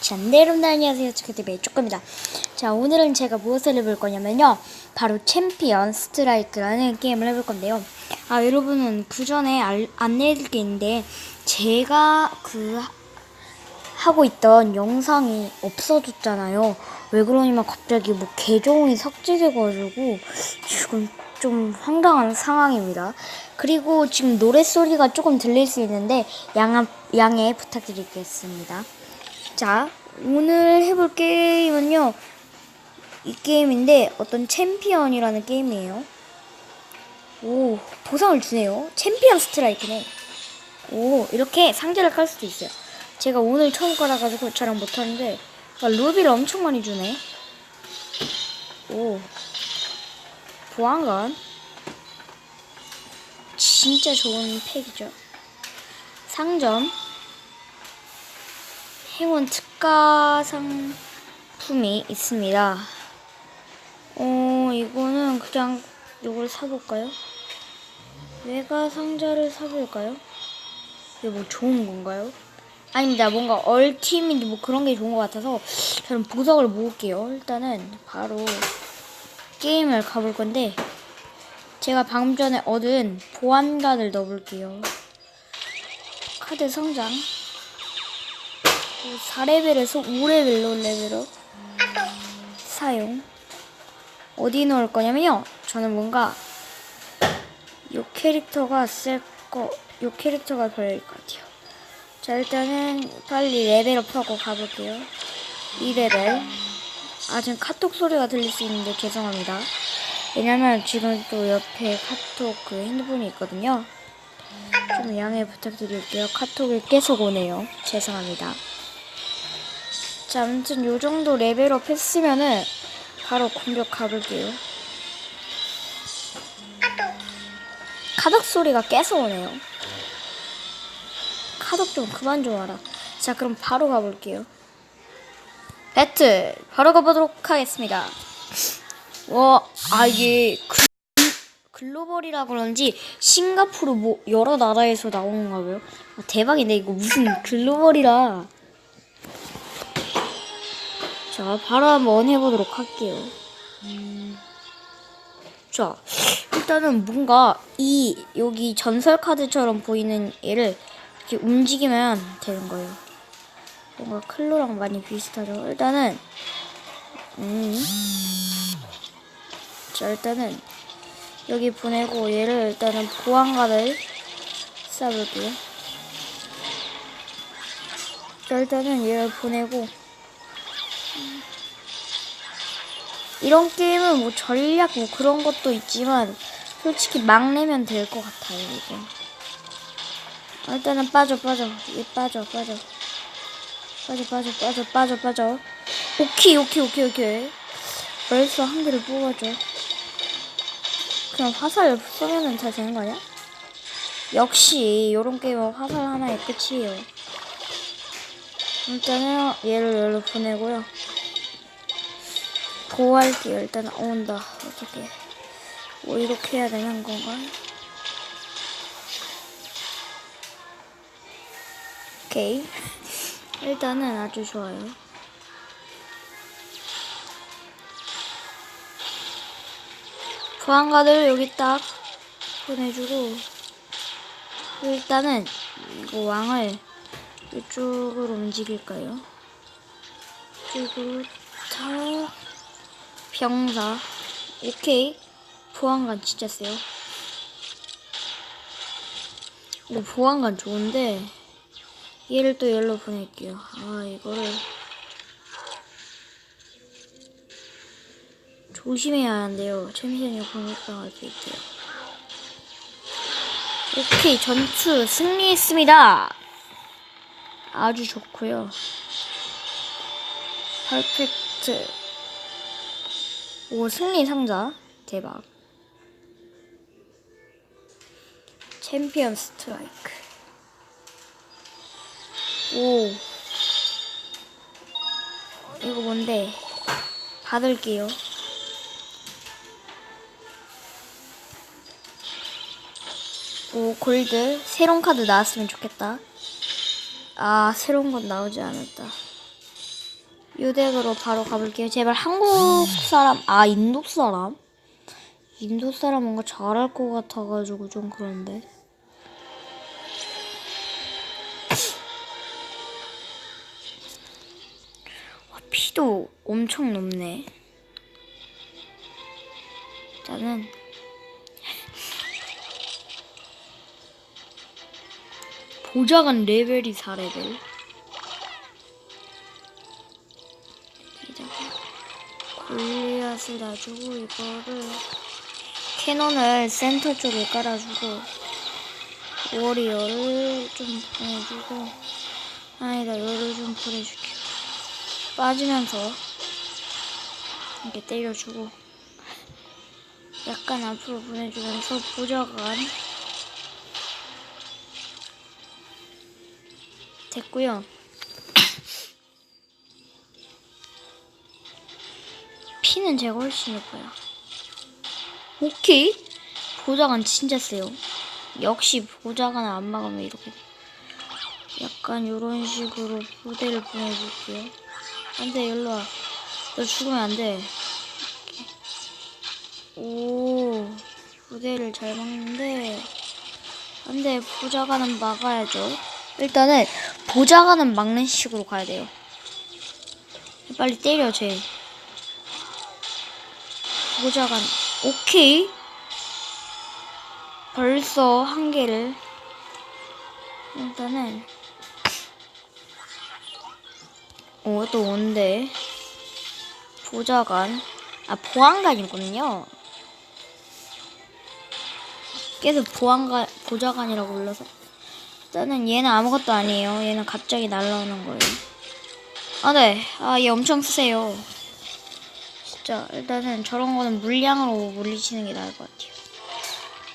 자, 네, 여러분 안녕하세요. 치크TV의 쪼꼬입니다. 자, 오늘은 제가 무엇을 해볼 거냐면요. 바로 챔피언 스트라이크라는 게임을 해볼 건데요. 아, 여러분은 그 전에 알- 안내해드릴 게 있는데, 제가 그 하- 하고 있던 영상이 없어졌잖아요. 왜 그러냐면 갑자기 뭐 계정이 삭제돼가지고 지금 좀 황당한 상황입니다. 그리고 지금 노랫소리가 조금 들릴 수 있는데 양, 양해 부탁드리겠습니다. 자, 오늘 해볼 게임은요. 이 게임인데 어떤 챔피언이라는 게임이에요. 오, 보상을 주네요. 챔피언 스트라이크네. 오, 이렇게 상자를 깔 수도 있어요. 제가 오늘 처음 깔아가지고 촬영 못하는데 아, 루비를 엄청 많이 주네. 오, 보안관. 진짜 좋은 팩이죠. 상점. 행운 특가 상품이 있습니다. 어, 이거는 그냥 이걸 사볼까요? 외가 상자를 사볼까요? 이게 뭐 좋은 건가요? 아닙니다. 뭔가 얼팀인지 뭐 그런 게 좋은 것 같아서 저는 보석을 모을게요. 일단은 바로 게임을 가볼 건데 제가 방금 전에 얻은 보안관을 넣어볼게요. 카드 성장. 4레벨에서 5레벨로 레벨업 사용. 어디 넣을 거냐면요. 저는 뭔가 요 캐릭터가 쓸거 요 캐릭터가 별일 것 같아요. 자 일단은 빨리 레벨업하고 가볼게요. 2레벨. 아 지금 카톡 소리가 들릴 수 있는데 죄송합니다. 왜냐면 지금 또 옆에 카톡 그 핸드폰이 있거든요. 좀 양해 부탁드릴게요. 카톡이 계속 오네요. 죄송합니다 자, 아무튼 요 정도 레벨업 했으면은 바로 공격 가볼게요. 카덕 소리가 계속 오네요. 카덕 좀 그만 좀 와라. 자, 그럼 바로 가볼게요. 배틀 바로 가보도록 하겠습니다. 와, 아 이게 글, 글로벌이라 그런지 싱가포르 뭐 여러 나라에서 나오는가 봐요. 아, 대박인데 이거 무슨 글로벌이라. 자, 바로 한번 해보도록 할게요. 음. 자, 일단은 뭔가 이 여기 전설 카드처럼 보이는 얘를 이렇게 움직이면 되는 거예요. 뭔가 클로랑 많이 비슷하죠. 일단은 음. 자, 일단은 여기 보내고 얘를 일단은 보안관을 쏴볼게요. 자, 일단은 얘를 보내고 이런 게임은 뭐 전략 뭐 그런 것도 있지만 솔직히 막 내면 될 것 같아요 이거. 아, 일단은 빠져 빠져. 얘 빠져 빠져. 빠져 빠져 빠져 빠져 빠져. 오케이 오케이 오케이 오케이. 벌써 한 개를 뽑아줘. 그냥 화살 쏘면은 다 되는 거 아니야? 역시 요런 게임은 화살 하나에 끝이에요 일단은 얘를 여기로 보내고요 보호할게요. 일단 온다. 어떻게 뭐 이렇게 해야 되는 건가? 오케이. 일단은 아주 좋아요. 보안가들 여기 딱 보내주고 일단은 이거 왕을 이쪽으로 움직일까요? 탁 병사. 오케이. 보안관 진짜 세요. 근데 보안관 좋은데 얘를 또 열로 보낼게요. 아 이거를 조심해야 하는데요. 챔피언이 공격당할 수 있대요. 오케이. 전투 승리했습니다 아주 좋고요. 퍼펙트. 오 승리 상자. 대박. 챔피언 스트라이크. 오. 이거 뭔데? 받을게요. 오 골드. 새로운 카드 나왔으면 좋겠다 아 새로운 건 나오지 않았다 요 덱으로 바로 가볼게요. 제발 한국 사람, 아, 인도 사람? 인도 사람 뭔가 잘할 것 같아가지고 좀 그런데. 와, 피도 엄청 높네. 일단은 보좌관 레벨이 4레벨. 여기다가 골리앗을 놔주고 이거를 캐논을 센터 쪽에 깔아주고 워리어를 좀 보내주고 아니다 열을 좀 보내줄게요. 빠지면서 이렇게 때려주고 약간 앞으로 보내주면서 보좌관 됐고요. 피는 제가 훨씬 높아요. 오케이. 보좌관 진짜 세요. 역시 보좌관을 안 막으면 이렇게 약간 이런 식으로 부대를 보내줄게요. 안돼 일로 와. 너 죽으면 안 돼. 오 부대를 잘 막는데 안돼 보좌관은 막아야죠. 일단은 보좌관은 막는 식으로 가야 돼요. 빨리 때려 쟤. 보좌관 오케이. 벌써 한 개를 일단은 오또 온대 보좌관 아 보안관이군요. 계속 보안관 보좌관이라고 불러서 일단은 얘는 아무것도 아니에요. 얘는 갑자기 날라오는 거예요. 아 네, 아 얘 엄청 세요. 진짜 일단은 저런 거는 물량으로 물리치는 게 나을 것 같아요.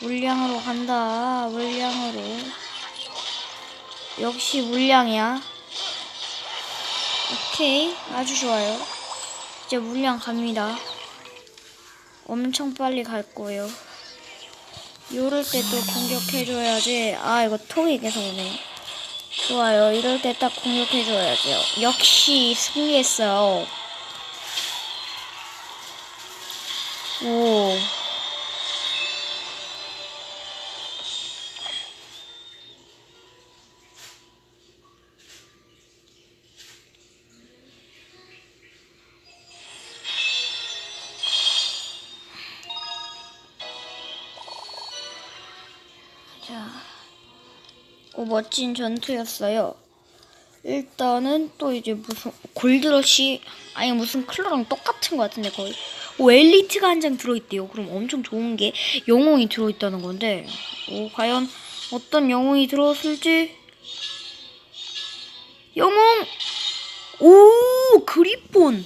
물량으로 간다. 물량으로. 역시 물량이야. 오케이. 아주 좋아요. 이제 물량 갑니다. 엄청 빨리 갈 거예요. 요럴 때 또 공격해줘야지. 아, 이거 톡이 계속 오네. 좋아요. 이럴 때 딱 공격해줘야죠. 역시 승리했어요. 오. 오, 멋진 전투였어요. 일단은 또 이제 무슨 골드러시 아니 무슨 클로랑 똑같은 것 같은데 거의 오 엘리트가 한 장 들어있대요. 그럼 엄청 좋은 게 영웅이 들어있다는 건데 오 과연 어떤 영웅이 들어왔을지 영웅 오 그리폰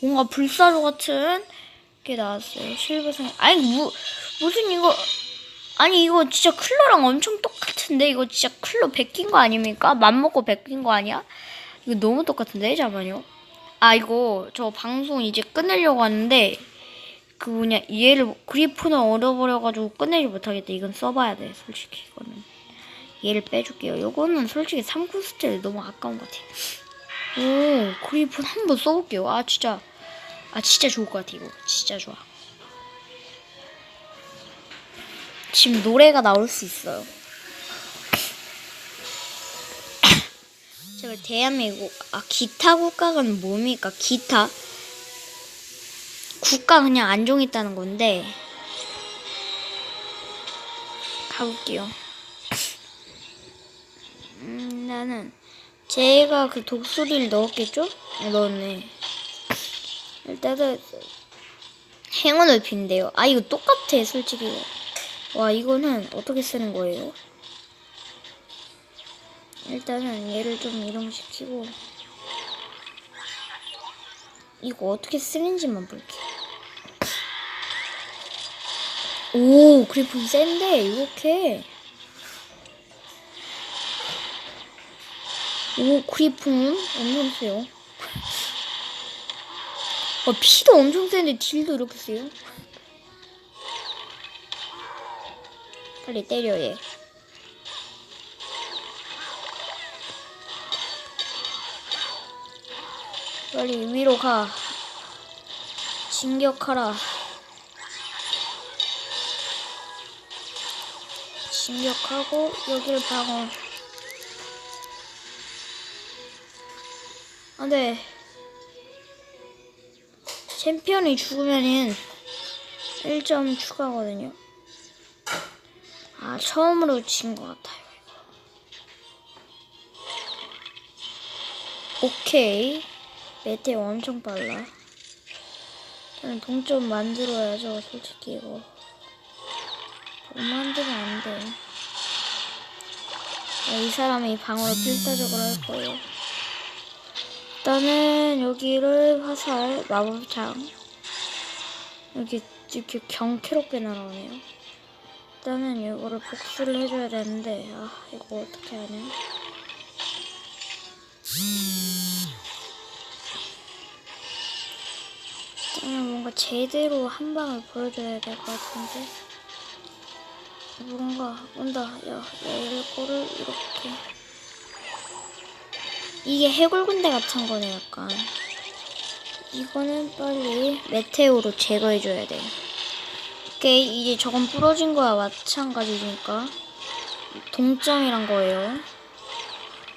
뭔가 불사조 같은 게 나왔어요. 실버생 아니 무 무슨 이거 아니 이거 진짜 클로랑 엄청 똑같은데 이거 진짜 클로 베낀 거 아닙니까? 맘먹고 베낀 거 아니야? 이거 너무 똑같은데 잠깐만요. 아 이거 저 방송 이제 끝내려고 하는데 그 뭐냐 얘를 그리폰을 얻어버려가지고 끝내지 못하겠다. 이건 써봐야 돼 솔직히 이거는 얘를 빼줄게요. 요거는 솔직히 3구 스텔 너무 아까운 것 같아. 오 그리폰 한번 써볼게요. 아 진짜 아 진짜 좋을 것 같아 이거 진짜 좋아. 지금 노래가 나올 수 있어요. 제가 대한민국 아 기타 국가가 뭡니까? 기타 국가 그냥 안종 있다는 건데 가볼게요. 음, 나는 제가 그 독수리를 넣었겠죠? 네, 넣었네. 일단은 행운을 빈대요. 아 이거 똑같아 솔직히. 와 이거는 어떻게 쓰는 거예요? 일단은 얘를 좀 이동시키고 이거 어떻게 쓰는지만 볼게. 오 그리폰 센데 이렇게 오 그리폰 엄청 세요. 어, 피도 엄청 센데 딜도 이렇게 세요. 빨리 때려 얘. 빨리 위로 가. 진격하라. 진격하고 여기를 방어. 안 돼. 챔피언이 죽으면은 1점 추가거든요. 아 처음으로 진 것 같아요. 오케이. 메테오 엄청 빨라. 저는 동점 만들어야죠, 솔직히 이거. 못 만들면 안 돼. 아, 이 사람이 방어를 필사적으로 할 거예요. 일단은 여기를 화살, 마법창. 여기 이렇게 경쾌롭게 날아오네요. 일단은 이거를 복수를 해줘야 되는데, 아, 이거 어떻게 하냐. 일단은 뭔가 제대로 한 방을 보여줘야 될 것 같은데. 뭔가 온다. 야, 야 이거를 이렇게. 이게 해골군대 같은 거네, 약간. 이거는 빨리 메테오로 제거해줘야 돼. 오케이, 이제 저건 부러진 거야 마찬가지니까. 동점이란 거예요.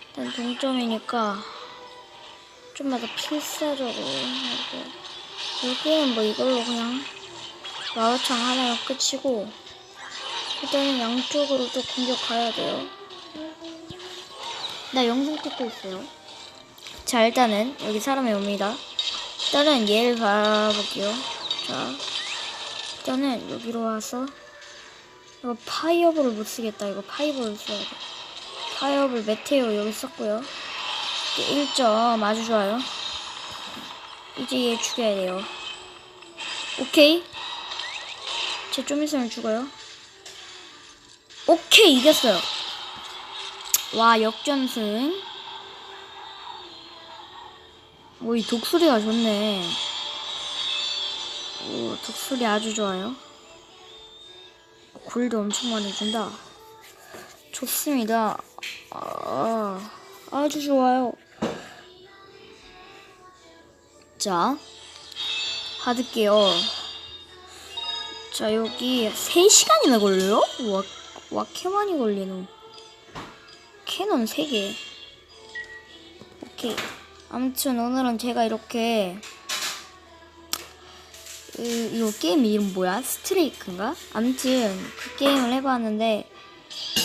일단 동점이니까 좀만 더 필사적으로 하고. 여기는 뭐 이걸로 그냥 마우창 하나로 끝이고 일단은 양쪽으로 또 공격 가야 돼요. 나 영상 찍고 있어요. 자 일단은 여기 사람이 옵니다. 일단은 얘를 봐볼게요. 자 일단은 여기로 와서 이거 파이어볼을 못 쓰겠다. 이거 파이어볼을 써야 돼. 파이어볼 메테오 여기 썼고요. 1점 아주 좋아요. 이제 얘 죽여야 돼요. 오케이. 쟤좀 있으면 죽어요. 오케이 이겼어요. 와 역전승. 오이 독수리가 좋네. 오 독수리 아주 좋아요. 골도 엄청 많이 준다. 좋습니다. 아, 아주 좋아요. 자, 받을게요. 자, 여기 3시간이나 걸려요? 와, 와, 개 많이 걸리노. 캐논 3개. 오케이. 아무튼 오늘은 제가 이렇게 이, 이거 게임 이름 뭐야? 스트레이크인가? 아무튼 그 게임을 해봤는데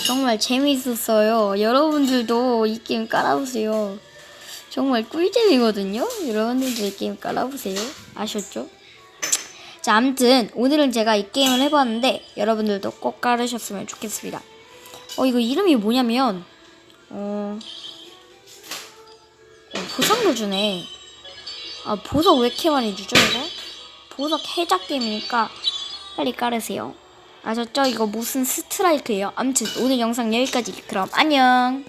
정말 재미있었어요. 여러분들도 이 게임 깔아보세요. 정말 꿀잼이거든요. 여러분들도 이 게임 깔아보세요. 아셨죠? 자, 아무튼 오늘은 제가 이 게임을 해봤는데 여러분들도 꼭 깔으셨으면 좋겠습니다. 어, 이거 이름이 뭐냐면 어, 어 보상도 주네. 아, 보석 왜 이렇게 많이 주죠, 이거? 보석 해작 게임이니까 빨리 깔으세요. 아셨죠? 이거 무슨 스트라이크예요? 아무튼 오늘 영상 여기까지. 그럼 안녕.